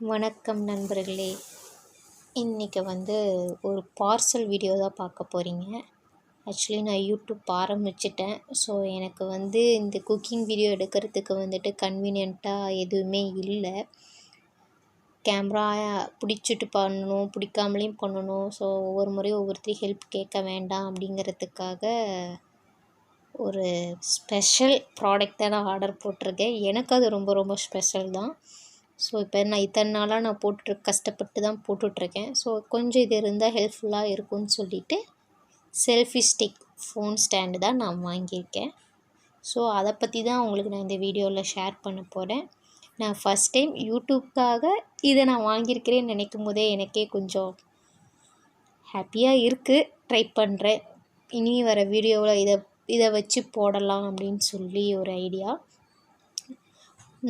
வணக்கம் நண்பர்களே. இன்றைக்கி வந்து ஒரு பார்சல் வீடியோ தான் பார்க்க போகிறீங்க ஆக்சுவலி நான் யூடியூப் ஆரம்பிச்சிட்டேன். ஸோ எனக்கு வந்து இந்த குக்கிங் வீடியோ எடுக்கிறதுக்கு வந்துட்டு கன்வீனியண்ட்டாக எதுவுமே இல்லை. கேமரா பிடிச்சிட்டு பண்ணணும் பிடிக்காமலேயும் பண்ணணும். ஸோ ஒவ்வொரு முறையும் ஒவ்வொருத்தரையும் ஹெல்ப் கேட்க வேண்டாம் அப்படிங்கிறதுக்காக ஒரு ஸ்பெஷல் ப்ராடக்ட் தான் நான் ஆர்டர் போட்டிருக்கேன். எனக்கு அது ரொம்ப ரொம்ப ஸ்பெஷல் தான். ஸோ இப்போ நான் இத்தனை நாளாக நான் போட்டு கஷ்டப்பட்டு தான் போட்டுட்ருக்கேன் ஸோ கொஞ்சம் இது இருந்தால் ஹெல்ப்ஃபுல்லாக இருக்கும்னு சொல்லிவிட்டு செல்ஃபி ஸ்டிக் ஃபோன் ஸ்டாண்டு தான் நான் வாங்கியிருக்கேன். ஸோ அதை பற்றி தான் உங்களுக்கு நான் இந்த வீடியோவில் ஷேர் பண்ண போகிறேன் நான் ஃபஸ்ட் டைம் யூடியூப்காக இதை நான் வாங்கியிருக்கிறேன்னு நினைக்கும் போதே எனக்கே கொஞ்சம் ஹாப்பியாக இருக்குது ட்ரை பண்ணுறேன் இனி வர வீடியோவில் இதை இதை வச்சு போடலாம் அப்படின்னு சொல்லி ஒரு ஐடியா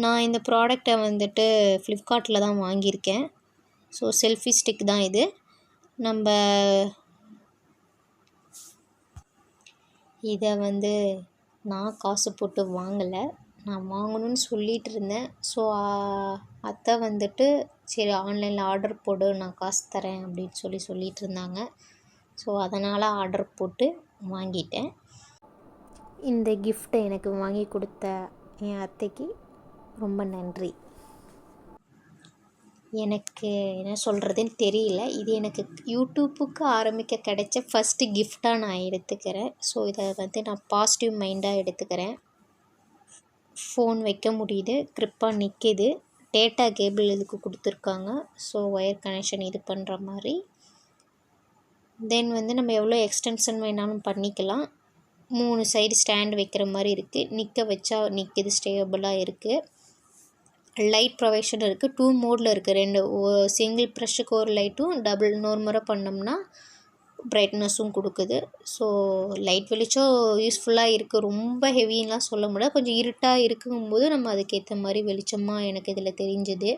நான் இந்த ப்ராடக்டை வந்துட்டு ஃப்ளிப்கார்ட்டில் தான் வாங்கியிருக்கேன். ஸோ செல்ஃபி ஸ்டிக் தான் இது. நம்ம இதை வந்து நான் காசு போட்டு வாங்கலை. நான் வாங்கணும்னு சொல்லிகிட்டு இருந்தேன். ஸோ அத்தை வந்துட்டு சரி ஆன்லைனில் ஆர்டர் போடு நான் காசு தரேன் அப்படின்னு சொல்லி சொல்லிகிட்டு இருந்தாங்க. ஸோ அதனால் ஆர்டர் போட்டு வாங்கிட்டேன். இந்த கிஃப்ட்டை எனக்கு வாங்கி கொடுத்த என் அத்தைக்கு ரொம்ப நன்றி. எனக்கு என்ன சொல்கிறதுன்னு தெரியல. இது எனக்கு யூடியூப்புக்கு ஆரம்பிக்க கிடைச்ச ஃபஸ்ட்டு கிஃப்டாக நான் எடுத்துக்கிறேன். ஸோ இதை வந்து நான் பாசிட்டிவ் மைண்டாக எடுத்துக்கிறேன். ஃபோன் வைக்க முடியுது. க்ரிப்பாக நிற்கிது டேட்டா கேபிள் இதுக்கு கொடுத்துருக்காங்க. ஸோ ஒயர் கனெக்ஷன் இது பண்ணுற மாதிரி. தென் வந்து நம்ம எவ்வளோ எக்ஸ்டென்ஷன் வேணாலும் பண்ணிக்கலாம். மூணு சைடு ஸ்டாண்ட் வைக்கிற மாதிரி இருக்குது நிற்க வச்சா நிற்கிது ஸ்டேபிளாக இருக்குது லைட் ப்ரொவைஷன் இருக்குது டூ மோடில் இருக்குது ரெண்டு சிங்கிள் ப்ரெஷ்ஷுக்கு ஒரு லைட்டும் டபுள் இன்னொரு முறை பண்ணோம்னா ப்ரைட்னஸும் கொடுக்குது. ஸோ லைட் வெளிச்சம் யூஸ்ஃபுல்லாக இருக்குது ரொம்ப ஹெவின்லாம் சொல்ல முடியாது. கொஞ்சம் இருட்டாக இருக்கும்போது நம்ம அதுக்கேற்ற மாதிரி வெளிச்சமாக எனக்கு இதில் தெரிஞ்சுது.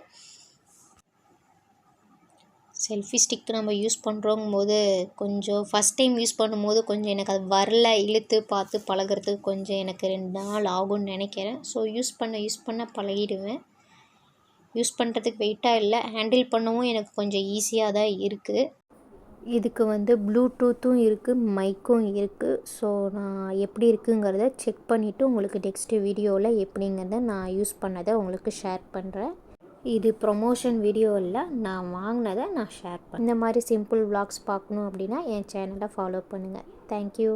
செல்ஃபி ஸ்டிக் நம்ம யூஸ் பண்ணுறோங்கும் போது கொஞ்சம் ஃபஸ்ட் டைம் யூஸ் பண்ணும்போது கொஞ்சம் எனக்கு அது வரல இழுத்து பார்த்து பழகிறதுக்கு கொஞ்சம் எனக்கு ரெண்டு நாள் ஆகும்னு நினைக்கிறேன். ஸோ யூஸ் பண்ண யூஸ் பண்ண பழகிடுவேன். யூஸ் பண்ணுறதுக்கு வெயிட்டாக இல்லை. ஹேண்டில் பண்ணவும் எனக்கு கொஞ்சம் ஈஸியாக தான் இருக்குது இதுக்கு வந்து ப்ளூடூத்தும் இருக்குது மைக்கும் இருக்குது ஸோ நான் எப்படி இருக்குங்கிறத செக் பண்ணிவிட்டு உங்களுக்கு நெக்ஸ்ட்டு வீடியோவில் எப்படிங்கிறத நான் யூஸ் பண்ணதை உங்களுக்கு ஷேர் பண்ணுறேன் இது ப்ரொமோஷன் வீடியோ இல்லை நான் வாங்கினதை நான் ஷேர் பண்ணேன் இந்த மாதிரி சிம்பிள் விளாக்ஸ் பார்க்கணும் அப்படின்னா என் சேனலை ஃபாலோ பண்ணுங்கள் தேங்க்யூ